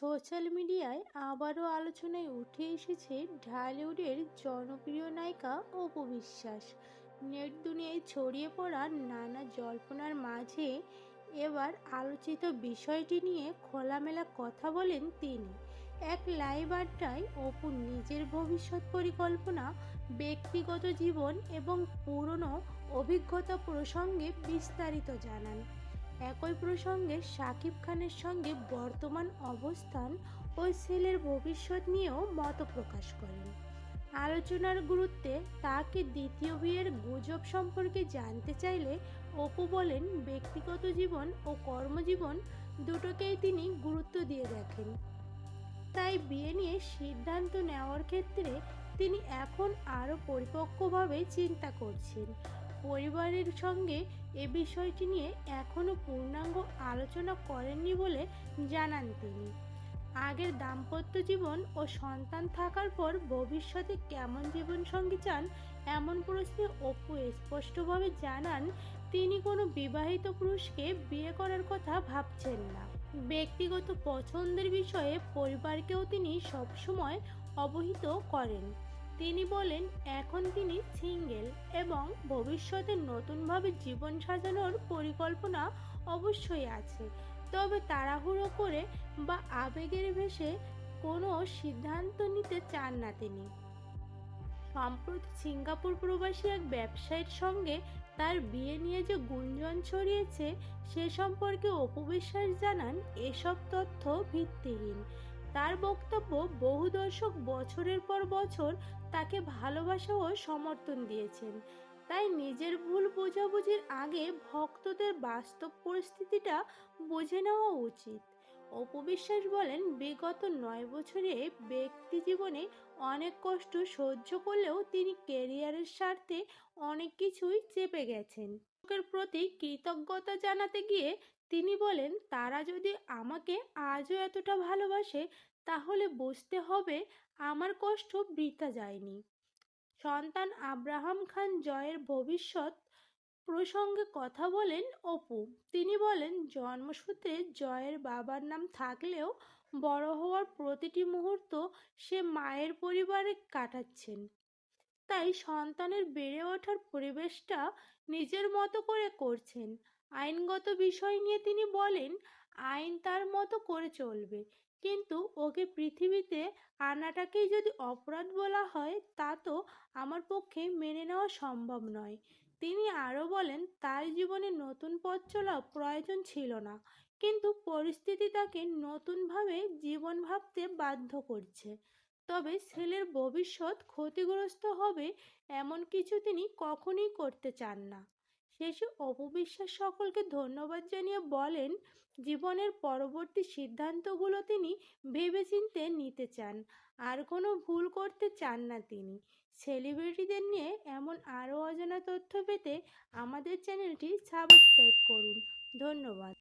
Social মিডিয়ায় আবারও আলোচনায় উঠে এসেছে ঢালিউডের জনপ্রিয় নায়িকা অপু বিশ্বাস। নেট দুনিয়ায় ছড়িয়ে পড়া নানা জল্পনার মাঝে এবার আলোচিত বিষয়টি নিয়ে খোলামেলা কথা বলেন তিনি। এক লাইভ আড্ডায় অপু নিজের ভবিষ্যৎ পরিকল্পনা, ব্যক্তিগত জীবন এবং পুরনো অভিজ্ঞতা প্রসঙ্গে বিস্তারিত জানান। একই প্রসঙ্গে শাকিব খানের সঙ্গে বর্তমান অবস্থান ও ছেলের ভবিষ্যৎ নিয়েও মত প্রকাশ করেন। আলোচনার গুরুত্বে তাকে দ্বিতীয় বিয়ের গুজব সম্পর্কে জানতে চাইলে অপু বলেন, ব্যক্তিগত জীবন ও কর্মজীবন দুটোকেই তিনি গুরুত্ব দিয়ে দেখেন। তাই বিয়ে নিয়ে সিদ্ধান্ত নেওয়ার ক্ষেত্রে তিনি এখন আরও পরিপক্কভাবে চিন্তা করছেন। পরিবারের সঙ্গে এ বিষয়টি নিয়ে এখনও পূর্ণাঙ্গ আলোচনা করেননি বলে জানান তিনি। আগের দাম্পত্য জীবন ও সন্তান থাকার পর ভবিষ্যতে কেমন জীবনসঙ্গী চান এমন প্রশ্নে অপু স্পষ্টভাবে জানান, তিনি কোনো বিবাহিত পুরুষকে বিয়ে করার কথা ভাবছেন না। ব্যক্তিগত পছন্দের বিষয়ে পরিবারকেও তিনি সবসময় অবহিত করেন। তিনি বলেন, এখন তিনি সিঙ্গেল এবং ভবিষ্যতে নতুনভাবে জীবন সাজানোর পরিকল্পনা অবশ্যই আছে। তবে তাড়াহুড়ো করে বা আবেগের ভেসে কোনো সিদ্ধান্ত নিতে চান না তিনি। সম্প্রতি সিঙ্গাপুর প্রবাসী এক ব্যবসায়ীর সঙ্গে তার বিয়ে নিয়ে যে গুঞ্জন ছড়িয়েছে, সে সম্পর্কে অপবিশ্বাস জানান, এসব তথ্য ভিত্তিহীন। তার বক্তব্য বহু দর্শক বছরের পর বছর তাকে ভালোবাসা ও সমর্থন দিয়েছেন। তাই নিজের ভুল বোঝাবুঝির আগে ভক্তদের বাস্তব পরিস্থিতিটা বুঝে নেওয়া উচিত। অপবিশ্বাস বলেন, বিগত নয় বছরে ব্যক্তি জীবনে অনেক কষ্ট সহ্য করলেও তিনি কেরিয়ারের স্বার্থে অনেক কিছুই চেপে গেছেন। লোকের প্রতি কৃতজ্ঞতা জানাতে গিয়ে তিনি বলেন, তারা যদি আমাকে আজও এতটা ভালোবাসে, তাহলে বুঝতে হবে আমার কষ্ট বৃথা যায়নি। সন্তান আব্রাহাম খান জয়ের ভবিষ্যৎ প্রসঙ্গে কথা বলেন অপু। তিনি বলেন, জন্মসূত্রে জয়ের বাবার নাম থাকলেও বড় হওয়ার প্রতিটি মুহূর্ত সে মায়ের পরিবারে কাটাচ্ছেন। তাই সন্তানের বেড়ে ওঠার পরিবেশটা নিজের মতো করে করছেন। আইনগত বিষয় নিয়ে তিনি বলেন, আইন তার মতো করে চলবে। কিন্তু ওকে পৃথিবীতে আনাটাকেই যদি অপরাধ বলা হয়, তা তো আমার পক্ষে মেনে নেওয়া সম্ভব নয়। তিনি আরও বলেন, তার জীবনে নতুন পথ চলা প্রয়োজন ছিল না, কিন্তু পরিস্থিতি তাকে নতুনভাবে জীবন ভাবতে বাধ্য করছে। তবে ছেলের ভবিষ্যৎ ক্ষতিগ্রস্ত হবে এমন কিছু তিনি কখনই করতে চান না। শেষে অপবিশ্বাস সকলকে ধন্যবাদ জানিয়ে বলেন, জীবনের পরবর্তী সিদ্ধান্তগুলো তিনি ভেবেচিন্তে নিতে চান। আর কোনো ভুল করতে চান না তিনি। সেলিব্রিটিদের নিয়ে এমন আরও অজানা তথ্য পেতে আমাদের চ্যানেলটি সাবস্ক্রাইব করুন। ধন্যবাদ।